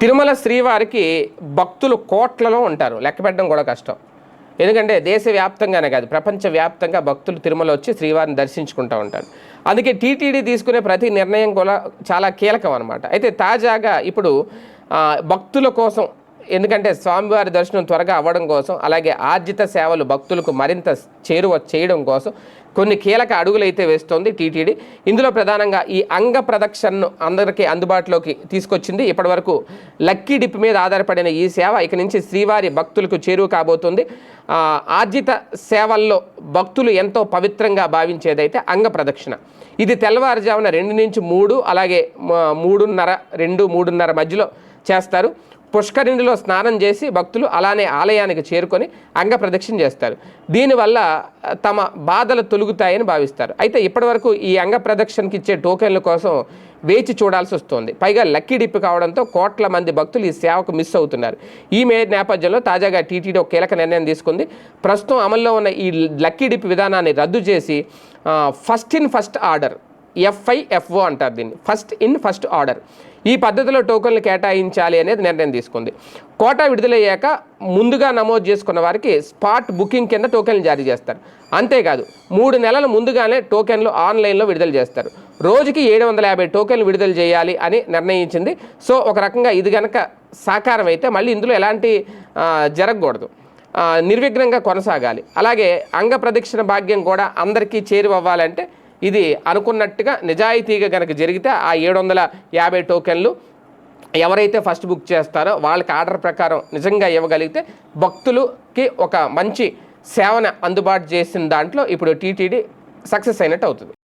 తిరుమల శ్రీవారికి భక్తులు కోట్లలో ఉంటారు. లెక్క పెట్టడం కూడా కష్టం. ఎందుకంటే దేశవ్యాప్తంగానే కాదు ప్రపంచవ్యాప్తంగా భక్తులు తిరుమల వచ్చి శ్రీవారిని దర్శించుకుంటూ ఉంటారు. అందుకే టీటీడీ తీసుకునే ప్రతి నిర్ణయం కూడా చాలా కీలకం అనమాట అయితే తాజాగా ఇప్పుడు భక్తుల కోసం ఎందుకంటే స్వామివారి దర్శనం త్వరగా అవ్వడం కోసం అలాగే ఆర్జిత సేవలు భక్తులకు మరింత చేరువ చేయడం కోసం కొన్ని కీలక అడుగులైతే వేస్తోంది టీటీడీ. ఇందులో ప్రధానంగా ఈ అంగ ప్రదక్షిణను అందరికీ అందుబాటులోకి తీసుకొచ్చింది. ఇప్పటివరకు లక్కీ డిప్ మీద ఆధారపడిన ఈ సేవ ఇక నుంచి శ్రీవారి భక్తులకు చేరువ కాబోతుంది. ఆర్జిత సేవల్లో భక్తులు ఎంతో పవిత్రంగా భావించేదైతే అంగ ప్రదక్షిణ. ఇది తెల్లవారుజామున రెండు నుంచి మూడు అలాగే మూడున్నర రెండు మూడున్నర మధ్యలో చేస్తారు. పుష్కరిణిలో స్నానం చేసి భక్తులు అలానే ఆలయానికి చేరుకొని అంగ ప్రదక్షిణ చేస్తారు. దీనివల్ల తమ బాధలు తొలుగుతాయని భావిస్తారు. అయితే ఇప్పటివరకు ఈ అంగ ప్రదక్షిణకి ఇచ్చే టోకెన్ల కోసం వేచి చూడాల్సి వస్తుంది. పైగా లక్కీ డిప్ కావడంతో కోట్ల మంది భక్తులు ఈ సేవకు మిస్ అవుతున్నారు. ఈ మే నేపథ్యంలో తాజాగా టీటీడీ ఒక కీలక నిర్ణయం తీసుకుంది. ప్రస్తుతం అమల్లో ఉన్న ఈ లక్కీ డిప్ విధానాన్ని రద్దు చేసి first in first order FIFO అంటారు దీన్ని. ఫస్ట్ ఇన్ ఫస్ట్ ఆర్డర్ ఈ పద్ధతిలో టోకన్లు కేటాయించాలి అనేది నిర్ణయం తీసుకుంది. కోటా విడుదలయ్యాక ముందుగా నమోదు చేసుకున్న వారికి స్పాట్ బుకింగ్ కింద టోకెన్లు జారీ చేస్తారు. అంతేకాదు మూడు నెలల ముందుగానే టోకెన్లు ఆన్లైన్లో విడుదల చేస్తారు. రోజుకి ఏడు వందల యాభై టోకెన్లు విడుదల చేయాలి అని నిర్ణయించింది. సో ఒక రకంగా ఇది కనుక సాకారం అయితే మళ్ళీ ఇందులో ఎలాంటి జరగకూడదు. నిర్విఘ్నంగా కొనసాగాలి. అలాగే అంగ ప్రదక్షిణ భాగ్యం కూడా అందరికీ చేరువవ్వాలంటే ఇది అనుకున్నట్టుగా నిజాయితీగా కనుక జరిగితే ఆ ఏడు వందల యాభై టోకెన్లు ఎవరైతే ఫస్ట్ బుక్ చేస్తారో వాళ్ళకి ఆర్డర్ ప్రకారం నిజంగా ఇవ్వగలిగితే భక్తులకి ఒక మంచి సేవను అందుబాటు చేసిన దాంట్లో ఇప్పుడు టీటీడీ సక్సెస్ అయినట్టు అవుతుంది.